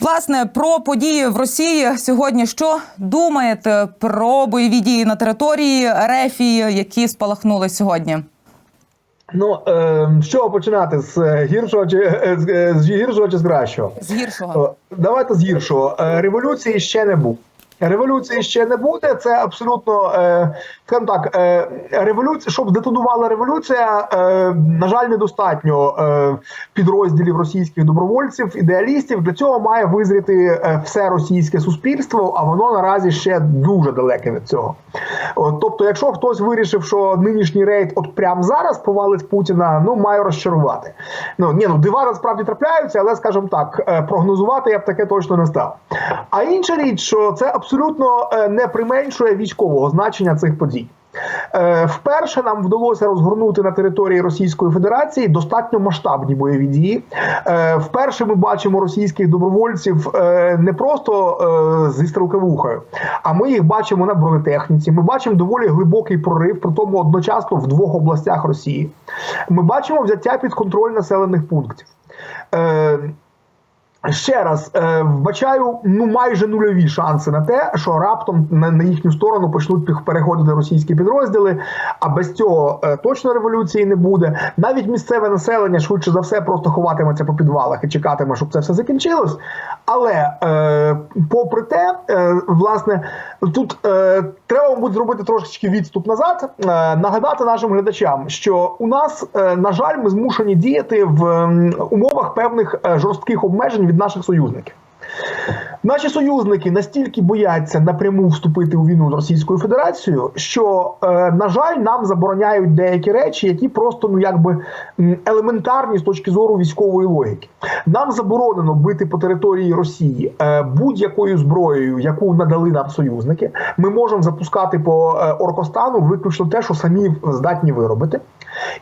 Власне, про події в Росії сьогодні. Що думаєте про бойові дії на території Рефії, які спалахнули сьогодні? Ну е, з чого починати з е, гіршого чи е, з, е, з гіршого чи з кращого? З гіршого Давайте з гіршого. Революції ще не був. Революції ще не буде. Це абсолютно е, так. Е, революція, щоб здетонувала революція, е, на жаль, недостатньо е, підрозділів російських добровольців, ідеалістів. Для цього має визріти е, все російське суспільство, а воно наразі ще дуже далеке від цього. От, тобто, якщо хтось вирішив, що нинішній рейд от прямо зараз повалить Путіна, ну маю розчарувати. Ну ні, ну дива насправді трапляються, але скажімо так, е, прогнозувати я б таке точно не став. А інша річ, що це абсолютно е, не применшує військового значення цих подій. Е, Вперше нам вдалося розгорнути на території Російської Федерації достатньо масштабні бойові дії. Е, Вперше ми бачимо російських добровольців не просто зі стрілковухою, а ми їх бачимо на бронетехніці. Ми бачимо доволі глибокий прорив, при тому одночасно в двох областях Росії. Ми бачимо взяття під контроль населених пунктів. Е, Ще раз е, вбачаю ну майже нульові шанси на те, що раптом на, на їхню сторону почнуть переходити російські підрозділи. А без цього е, точно революції не буде. Навіть місцеве населення швидше за все просто ховатиметься по підвалах і чекатиме, щоб це все закінчилось. Але е, попри те, е, власне, тут е, треба мабуть зробити трошечки відступ назад, е, нагадати нашим глядачам, що у нас, е, на жаль, ми змушені діяти в м, умовах певних е, жорстких обмежень від наших союзників. Наші союзники настільки бояться напряму вступити у війну з Російською Федерацією, що, е, на жаль, нам забороняють деякі речі, які просто ну якби елементарні з точки зору військової логіки. Нам заборонено бити по території Росії е, будь-якою зброєю, яку надали нам союзники. Ми можемо запускати по е, Оркостану виключно те, що самі здатні виробити.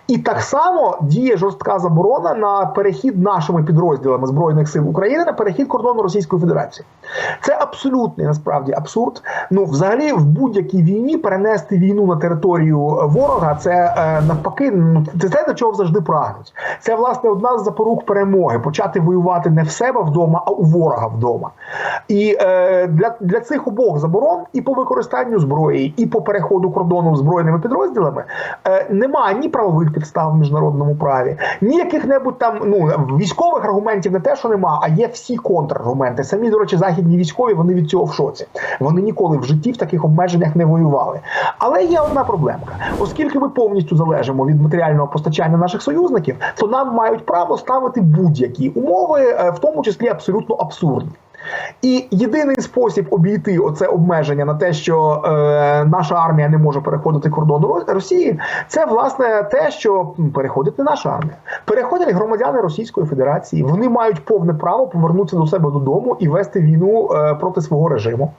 І так само діє жорстка заборона на перехід нашими підрозділами збройних сил України на перехід кордону Російської Федерації. Це абсолютний насправді абсурд. Ну, взагалі, в будь-якій війні перенести війну на територію ворога це е, навпаки, ну це те, до чого завжди прагнуть. Це власне одна з запорук перемоги почати воювати не в себе вдома, а у ворога вдома. І е, для, для цих обох заборон і по використанню зброї, і по переходу кордону збройними підрозділами е, немає ні правових підстав в міжнародному праві, ні яких-небудь там ну військових аргументів не те, що нема, а є всі контраргументи. Самі, до речі, західні військові вони від цього в шоці. Вони ніколи в житті в таких обмеженнях не воювали. Але є одна проблемка: оскільки ми повністю залежимо від матеріального постачання наших союзників, то нам мають право ставити будь-які умови, е, в тому числі абсолютно абсурдні. І єдиний спосіб обійти оце обмеження на те, що е, наша армія не може переходити кордон Ро- Росії, це власне те, що переходить не наша армія, переходять громадяни Російської Федерації. Вони мають повне право повернутися до себе додому і вести війну е, проти свого режиму.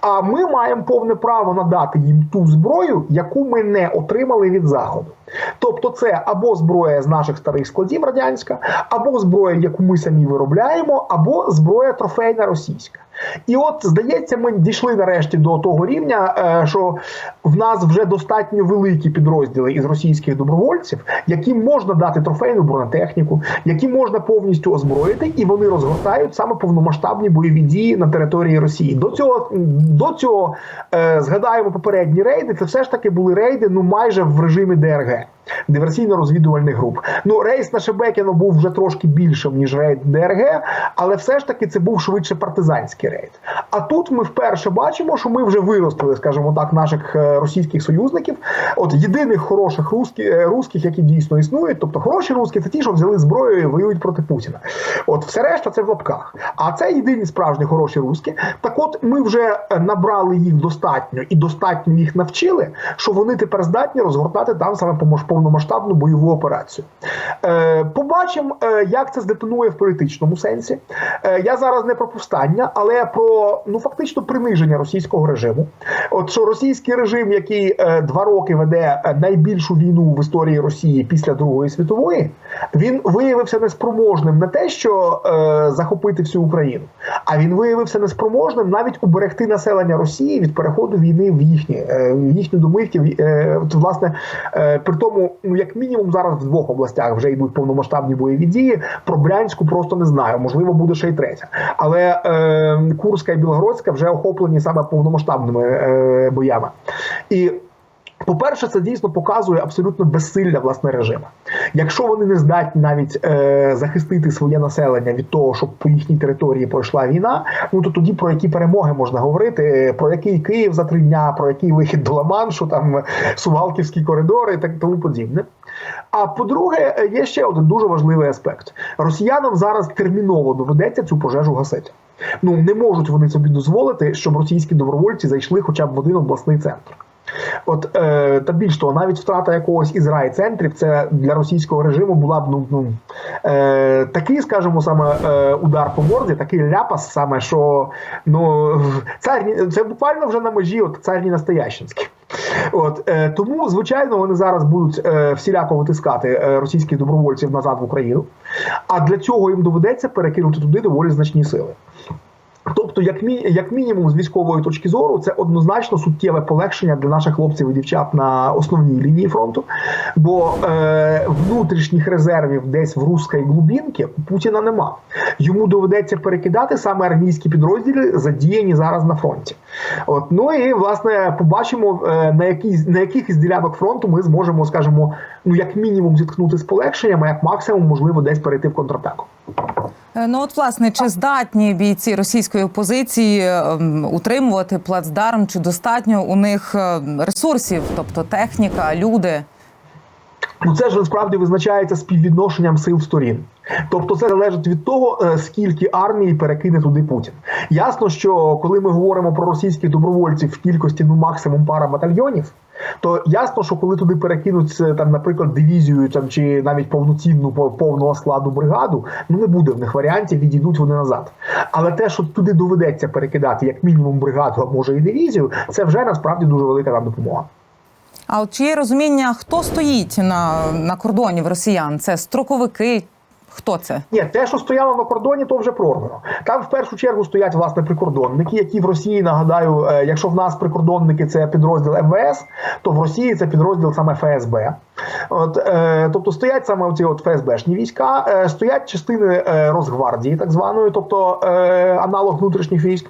А ми маємо повне право надати їм ту зброю, яку ми не отримали від заходу. Тобто, це або зброя з наших старих складів радянська, або зброя, яку ми самі виробляємо, або зброя трофейна російська. І от здається, ми дійшли нарешті до того рівня, е, що в нас вже достатньо великі підрозділи із російських добровольців, яким можна дати трофейну бронетехніку, які можна повністю озброїти, і вони розгортають саме повномасштабні бойові дії на території Росії. До цього до цього е, згадаємо попередні рейди. Це все ж таки були рейди, ну майже в режимі ДРГ. that. Диверсійно-розвідувальних груп. Ну, рейс на Шебекіно був вже трошки більшим, ніж рейд ДРГ, але все ж таки це був швидше партизанський рейд. А тут ми вперше бачимо, що ми вже виростили, скажімо так, наших е, російських союзників. От єдиних хороших русських, е, які дійсно існують, тобто хороші русські, це ті, що взяли зброю і воюють проти Путіна. От все решта це в лапках. А це єдині справжні хороші русські. Так от ми вже е, набрали їх достатньо і достатньо їх навчили, що вони тепер здатні розгортати там саме помож- повномасштабну бойову операцію. Е, побачимо, е, як це здетонує в політичному сенсі. Е, я зараз не про повстання, але про ну фактично приниження російського режиму. От що російський режим, який е, два роки веде е, найбільшу війну в історії Росії після Другої світової, Він виявився неспроможним не те, що е, захопити всю Україну, а він виявився неспроможним навіть уберегти населення Росії від переходу війни в їхні е, в їхні домівки. Е, власне, е, при тому, ну як мінімум, зараз в двох областях вже йдуть повномасштабні бойові дії. Про Брянську просто не знаю. Можливо, буде ще й третя. Але е, Курська і Білгородська вже охоплені саме повномасштабними е, боями. І по-перше, це дійсно показує абсолютно безсилля власне режиму. Якщо вони не здатні навіть е, захистити своє населення від того, щоб по їхній території пройшла війна, ну то тоді про які перемоги можна говорити? Е, Про який Київ за три дня, про який вихід до Ла-Маншу, там Сувалківські коридори і так тому подібне. А по-друге, е, є ще один дуже важливий аспект: росіянам зараз терміново доведеться цю пожежу гасити. Ну не можуть вони собі дозволити, щоб російські добровольці зайшли хоча б в один обласний центр. От е, та більш того, навіть втрата якогось із райцентрів це для російського режиму була б ну, ну е, такий, скажімо, саме е, удар по морді, такий ляпас, саме що ну царні це буквально вже на межі от царні настоящинські. От е, тому, звичайно, вони зараз будуть е, всіляко витискати е, російських добровольців назад в Україну. А для цього їм доведеться перекинути туди доволі значні сили. Тобто, як мі, як мінімум, з військової точки зору, це однозначно суттєве полегшення для наших хлопців і дівчат на основній лінії фронту. Бо е, внутрішніх резервів десь в руській глубінці у Путіна нема. Йому доведеться перекидати саме армійські підрозділи, задіяні зараз на фронті. От ну і власне побачимо е, на якій на яких із ділянок фронту ми зможемо, скажімо, ну як мінімум зіткнути з полегшенням, а як максимум можливо десь перейти в контратаку. Е, Ну от власне, чи здатні бійці російської опозиції ем, утримувати плацдарм, чи достатньо у них е, ресурсів, тобто техніка, люди? Ну це ж насправді визначається співвідношенням сил сторін. Тобто, це залежить від того, е, скільки армії перекине туди Путін. Ясно, що коли ми говоримо про російських добровольців в кількості ну максимум пара батальйонів, то ясно, що коли туди перекинуть е, там, наприклад, дивізію там чи навіть повноцінну повного складу бригаду, ну не буде в них варіантів, відійдуть вони назад. Але те, що туди доведеться перекидати як мінімум бригаду, а може і дивізію, це вже насправді дуже велика нам допомога. А от чи є розуміння, хто стоїть на, на кордоні в росіян? Це строковики? Хто це? Ні, те, що стояло на кордоні, то вже прорвано. Там в першу чергу стоять власне прикордонники, які в Росії нагадаю, е, якщо в нас прикордонники це підрозділ МВС, то в Росії це підрозділ саме ФСБ. От, е, тобто стоять саме ці от ФСБшні війська, е, стоять частини е, Росгвардії, так званої, тобто е, аналог внутрішніх військ.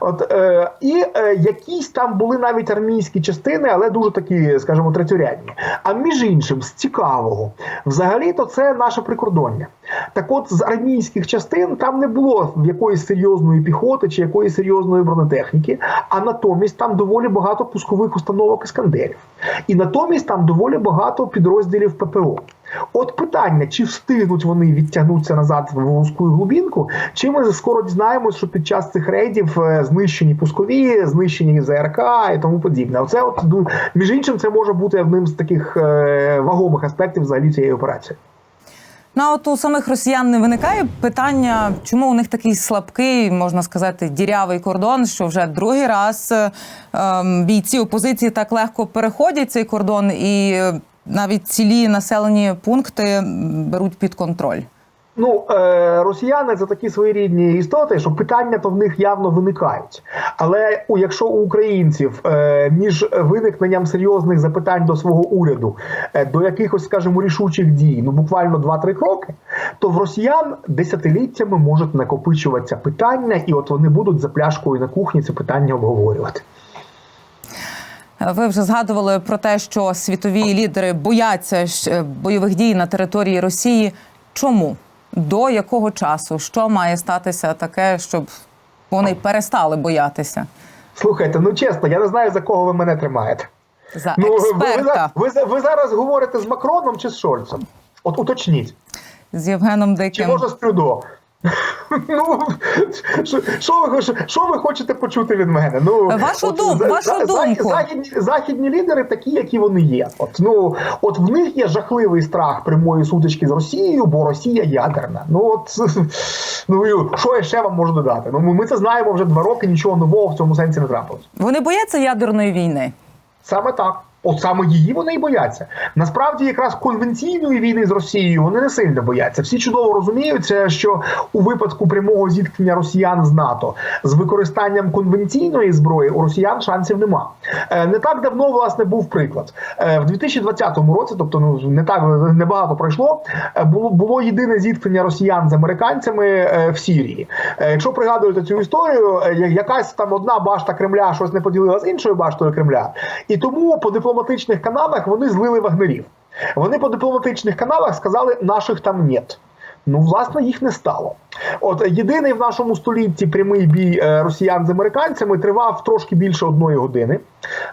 От, е, і е, якісь там були навіть армійські частини, але дуже такі, скажімо, третьорядні. А між іншим, з цікавого, взагалі-то це наше прикордоння. Так от з армійських частин там не було якоїсь серйозної піхоти чи якоїсь серйозної бронетехніки, а натомість там доволі багато пускових установок іскандерів. І натомість там доволі багато підрозділів ППО. От питання, чи встигнуть вони відтягнутися назад в вузьку глубінку, чи ми скоро дізнаємось, що під час цих рейдів е, знищені пускові, знищені ЗРК і тому подібне. Оце от між іншим, це може бути одним з таких е, вагомих аспектів взагалі цієї операції. Ну, а от у самих росіян не виникає питання, чому у них такий слабкий, можна сказати, дірявий кордон, що вже другий раз ем, бійці опозиції так легко переходять цей кордон і навіть цілі населені пункти беруть під контроль. Ну, е, росіяни це такі своєрідні істоти, що питання то в них явно виникають. Але якщо у українців е, між виникненням серйозних запитань до свого уряду е, до якихось, скажімо, рішучих дій, ну буквально 2-3 кроки, то в росіян десятиліттями можуть накопичуватися питання, і от вони будуть за пляшкою на кухні це питання обговорювати. Ви вже згадували про те, що світові лідери бояться е, бойових дій на території Росії. Чому? До якого часу? Що має статися таке, щоб вони перестали боятися? Слухайте, ну чесно, я не знаю за кого ви мене тримаєте. За Ну, експерта ви, ви, ви зараз говорите з Макроном чи з Шольцем? От уточніть. з Євгеном Чи Диким. може з Трюдо? Ну що- ви хочете почути від мене? Ну Вашу от дум- за- вашу за- думку. Західні, західні лідери такі, які вони є. От ну от в них є жахливий страх прямої сутички з Росією, бо Росія ядерна. Ну от ну що я ще вам можу додати? Ну ми це знаємо вже два роки. Нічого нового в цьому сенсі не трапилось. Вони бояться ядерної війни. Саме так. От саме її вони і бояться. Насправді, якраз конвенційної війни з Росією вони не сильно бояться. Всі чудово розуміють, це, що у випадку прямого зіткнення росіян з НАТО з використанням конвенційної зброї у росіян шансів нема. Е, Не так давно власне був приклад Е, в 2020 році, тобто ну не так небагато пройшло. е, Було було єдине зіткнення росіян з американцями в Сірії. Якщо пригадуєте цю історію, якась там одна башта Кремля щось не поділила з іншою баштою Кремля, і тому по дипломатичних каналах вони злили вагнерів. Вони по дипломатичних каналах сказали, наших там нет. Ну, власне, їх не стало. От єдиний в нашому столітті прямий бій е, росіян з американцями тривав трошки більше одної години.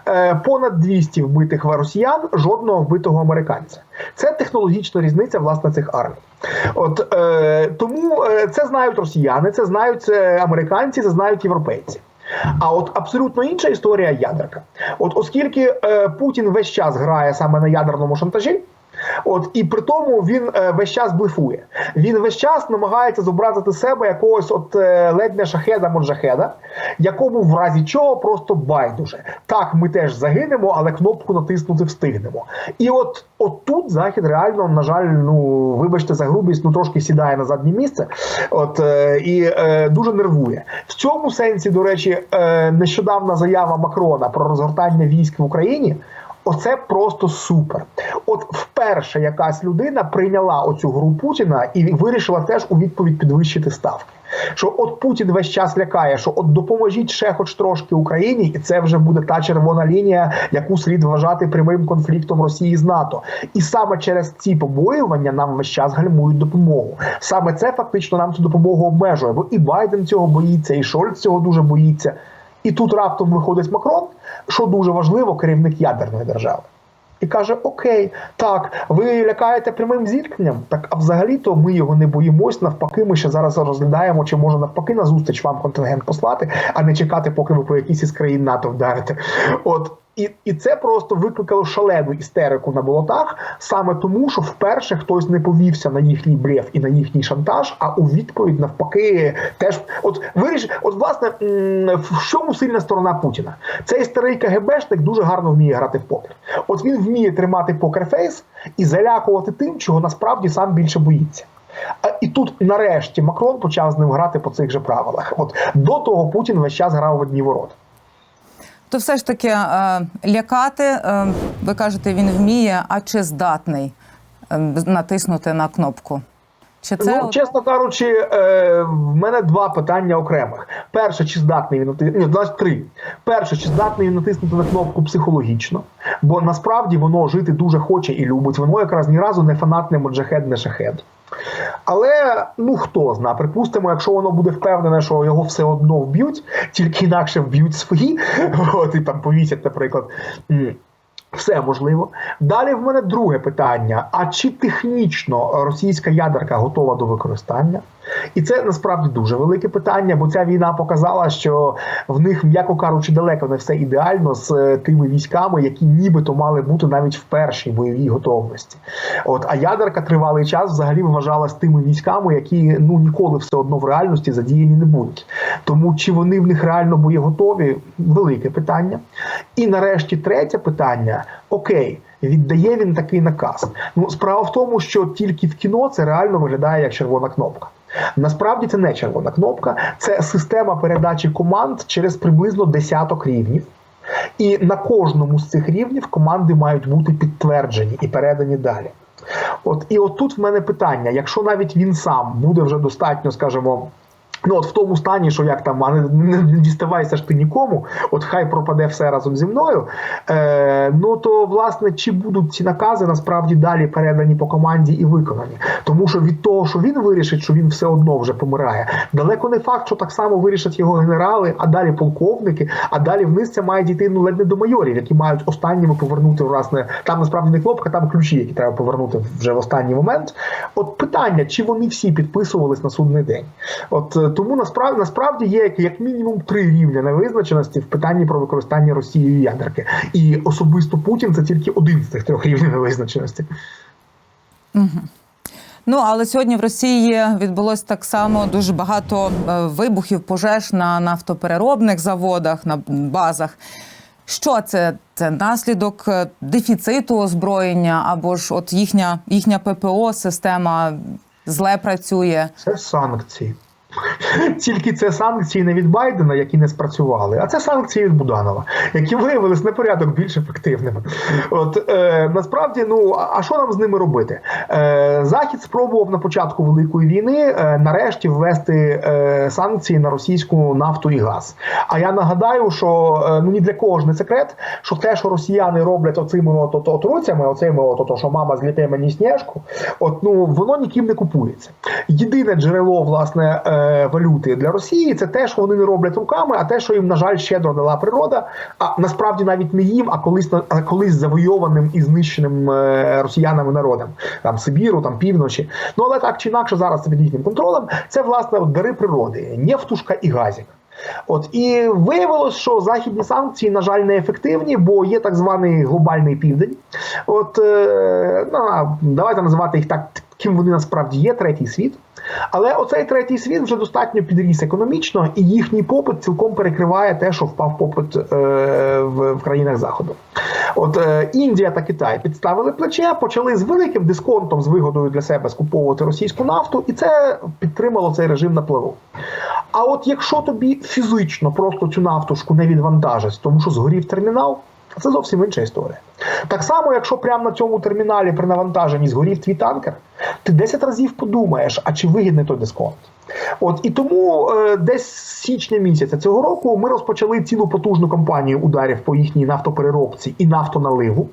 Е, понад 200 вбитих росіян, жодного вбитого американця. Це технологічна різниця власне цих армій. От е, тому це знають росіяни, це знають американці, це знають європейці. А от абсолютно інша історія ядерка. От оскільки е, Путін весь час грає саме на ядерному шантажі. От і при тому він е, весь час блефує. Він весь час намагається зобразити себе якогось от е, ледь не шахеда моджахеда, якому в разі чого просто байдуже. Так, ми теж загинемо, але кнопку натиснути встигнемо. І от, от тут захід реально, на жаль, ну вибачте за грубість, ну трошки сідає на заднє місце. От е, і е, дуже нервує. В цьому сенсі, до речі, е, нещодавна заява Макрона про розгортання військ в Україні. Оце просто супер. От вперше якась людина прийняла оцю гру Путіна і вирішила теж у відповідь підвищити ставки. Що от Путін весь час лякає, що от допоможіть ще хоч трошки Україні, і це вже буде та червона лінія, яку слід вважати прямим конфліктом Росії з НАТО. І саме через ці побоювання нам весь час гальмують допомогу. Саме це фактично нам цю допомогу обмежує. Бо і Байден цього боїться, і Шольц цього дуже боїться. І тут раптом виходить Макрон, що дуже важливо, керівник ядерної держави. І каже: Окей, так, ви лякаєте прямим зіткненням. Так, а взагалі-то ми його не боїмось. Навпаки, ми ще зараз розглядаємо, чи може навпаки на зустріч вам контингент послати, а не чекати, поки ви по якійсь із країн НАТО вдарите. От і, і це просто викликало шалену істерику на болотах, саме тому, що вперше хтось не повівся на їхній блеф і на їхній шантаж, а у відповідь навпаки теж от виріш, от власне в чому сильна сторона Путіна? Цей старий КГБшник дуже гарно вміє грати в покер. От він вміє тримати покерфейс і залякувати тим, чого насправді сам більше боїться. А і тут нарешті Макрон почав з ним грати по цих же правилах. От до того Путін весь час грав в одні ворота. То все ж таки е, лякати, е, ви кажете, він вміє, а чи здатний е, натиснути на кнопку? Чи це ну, чесно кажучи, е, в мене два питання окремих. Перше, чи здатний він натиснути, ні, три. Перше, чи здатний він натиснути на кнопку психологічно, бо насправді воно жити дуже хоче і любить. Воно якраз ні разу не фанатне моджахед, не шахед. Але ну хто зна, припустимо, якщо воно буде впевнене, що його все одно вб'ють, тільки інакше вб'ють свої, от і там повісять, наприклад. Все можливо. Далі в мене друге питання: а чи технічно російська ядерка готова до використання? І це насправді дуже велике питання, бо ця війна показала, що в них, м'яко кажучи, далеко не все ідеально з е, тими військами, які нібито мали бути навіть в першій бойовій готовності. От а ядерка тривалий час взагалі вважалась тими військами, які ну ніколи все одно в реальності задіяні не будуть. Тому чи вони в них реально боєготові велике питання. І нарешті третє питання: окей. Віддає він такий наказ. Ну, справа в тому, що тільки в кіно це реально виглядає як червона кнопка. Насправді це не червона кнопка, це система передачі команд через приблизно десяток рівнів. І на кожному з цих рівнів команди мають бути підтверджені і передані далі. От і отут в мене питання: якщо навіть він сам буде вже достатньо, скажімо. Ну, от в тому стані, що як там, а не, не, діставайся ж ти нікому, от хай пропаде все разом зі мною. Е, ну то власне, чи будуть ці накази насправді далі передані по команді і виконані? Тому що від того, що він вирішить, що він все одно вже помирає, далеко не факт, що так само вирішать його генерали, а далі полковники, а далі вниз це має дійти ну ледь не до майорів, які мають останніми повернути власне. Там насправді не кнопка, там ключі, які треба повернути вже в останній момент. От питання, чи вони всі підписувались на судний день? От е, тому насправді насправді є як, мінімум три рівня невизначеності в питанні про використання Росією ядерки, і особисто Путін це тільки один з цих трьох рівнів невизначеності. Ну але сьогодні в Росії відбулось так само дуже багато е, вибухів, пожеж на нафтопереробних заводах, на базах. Що це? Це наслідок е, дефіциту озброєння, або ж от їхня, їхня ППО система зле працює. Це санкції. Тільки це санкції не від Байдена, які не спрацювали, а це санкції від Буданова, які виявилися на порядок більш ефективними. От е, насправді, ну а що нам з ними робити? Е, Захід спробував на початку великої війни е, нарешті ввести е, санкції на російську нафту і газ. А я нагадаю, що е, ну ні для кого ж не секрет, що те, що росіяни роблять оцими от, от, от оцими от, от, що мама зліпе мені сніжку, от ну воно ніким не купується. Єдине джерело власне е, валюти для Росії це те, що вони не роблять руками, а те, що їм на жаль щедро дала природа. А насправді навіть не їм, а колись а колись завойованим і знищеним е, росіянами народом, там Сибіру, там півночі. Ну але так чи інакше зараз це під їхнім контролем. Це власне дари природи, нефтушка і газік. От і виявилось, що західні санкції, на жаль, неефективні, бо є так званий глобальний південь. От е, ну, давайте називати їх так, ким вони насправді є, третій світ. Але оцей третій світ вже достатньо підріс економічно, і їхній попит цілком перекриває те, що впав попит е, в, в країнах заходу. От е, Індія та Китай підставили плече, почали з великим дисконтом з вигодою для себе скуповувати російську нафту, і це підтримало цей режим на плаву. А от якщо тобі фізично просто цю нафтушку не відвантажать, тому що згорів термінал, це зовсім інша історія. Так само, якщо прямо на цьому терміналі при навантаженні згорів твій танкер, ти 10 разів подумаєш, а чи вигідний той дисконт. От і тому е, десь січня місяця цього року ми розпочали цілу потужну кампанію ударів по їхній нафтопереробці і нафтоналиву.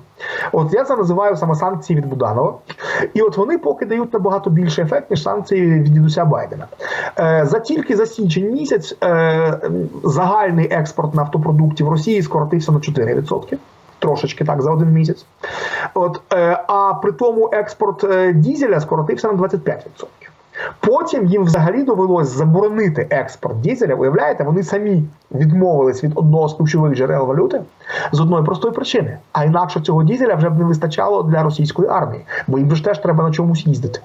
От я це називаю саме санкції від Буданова. І от вони поки дають набагато більший ефект, ніж санкції від дідуся Байдена. Е, за тільки за січень місяць е, загальний експорт нафтопродуктів Росії скоротився на 4%. Трошечки так за один місяць. От, е, а при тому експорт е, дізеля скоротився на 25%. Потім їм взагалі довелось заборонити експорт дізеля. Уявляєте, вони самі відмовились від одного з ключових джерел валюти з одної простої причини. А інакше цього дізеля вже б не вистачало для російської армії, бо їм ж теж треба на чомусь їздити.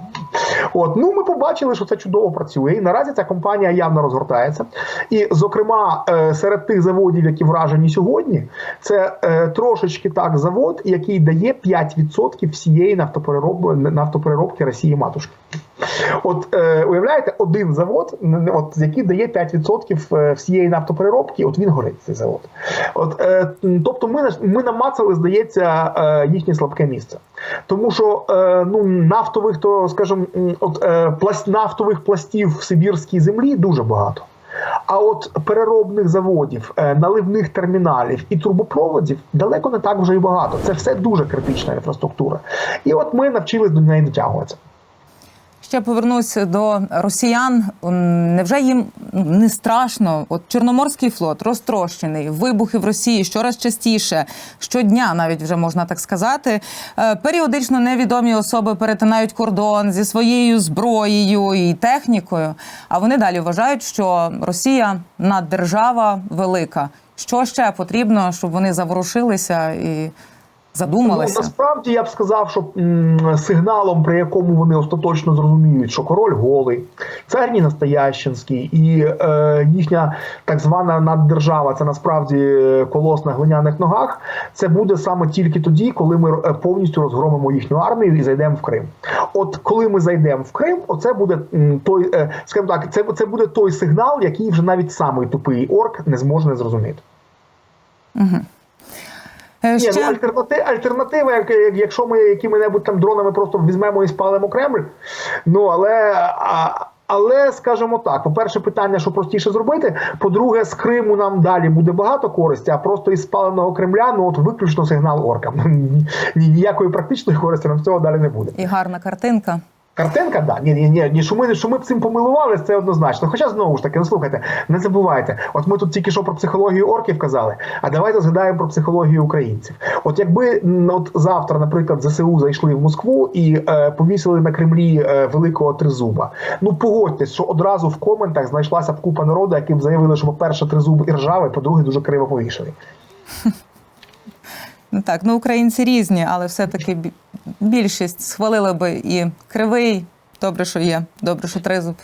От ну ми побачили, що це чудово працює. І наразі ця компанія явно розгортається. І, зокрема, е, серед тих заводів, які вражені сьогодні, це е, трошечки так завод, який дає 5% всієї нафтоперероб... нафтопереробки Росії матушки. От е, уявляєте, один завод, от який дає 5% е, всієї нафтопереробки, от він горить цей завод. От, е, тобто, ми ми намацали, здається, е, їхнє слабке місце. Тому що е, ну нафтових, то скажімо, от е, пласт нафтових пластів в сибірській землі дуже багато. А от переробних заводів, е, наливних терміналів і трубопроводів далеко не так вже і багато. Це все дуже критична інфраструктура. І от ми навчились до неї дотягуватися. Ще повернусь до росіян. Невже їм не страшно? От Чорноморський флот розтрощений, вибухи в Росії щораз частіше, щодня, навіть вже можна так сказати. Е, Періодично невідомі особи перетинають кордон зі своєю зброєю і технікою. А вони далі вважають, що Росія наддержава велика. Що ще потрібно, щоб вони заворушилися і задумалися? Ну, насправді я б сказав, що м, сигналом, при якому вони остаточно зрозуміють, що король голий, цар не настоящинський, і е, їхня так звана наддержава, це насправді е, колос на глиняних ногах. Це буде саме тільки тоді, коли ми е, повністю розгромимо їхню армію і зайдемо в Крим. От коли ми зайдемо в Крим, оце буде м, той, е, скажімо так, це, це буде той сигнал, який вже навіть самий тупий орк не зможе не зрозуміти. Е, Ні, ну, альтернати, альтернатива, як, як, якщо ми якими-небудь там дронами просто візьмемо і спалимо Кремль. Ну але. А, але скажімо так, по-перше, питання, що простіше зробити. По-друге, з Криму нам далі буде багато користі, а просто із спаленого Кремля, ну от виключно сигнал оркам. Ні, ніякої практичної користі нам з цього далі не буде. І гарна картинка. Картинка, да, ні, ні, ні, ні, що ми, що ми б цим помилувалися, це однозначно. Хоча знову ж таки, ну слухайте, не забувайте, от ми тут тільки що про психологію орків казали, а давайте згадаємо про психологію українців. От якби от завтра, наприклад, ЗСУ зайшли в Москву і е, повісили на Кремлі е, великого тризуба. Ну погодьтесь, що одразу в коментах знайшлася б купа народу, які б заявили, що по-перше, тризуб і ржавий, по-друге, дуже криво повішений. Ну так, ну українці різні, але все-таки бі- більшість схвалили би і кривий. Добре, що є, добре, що тризуб.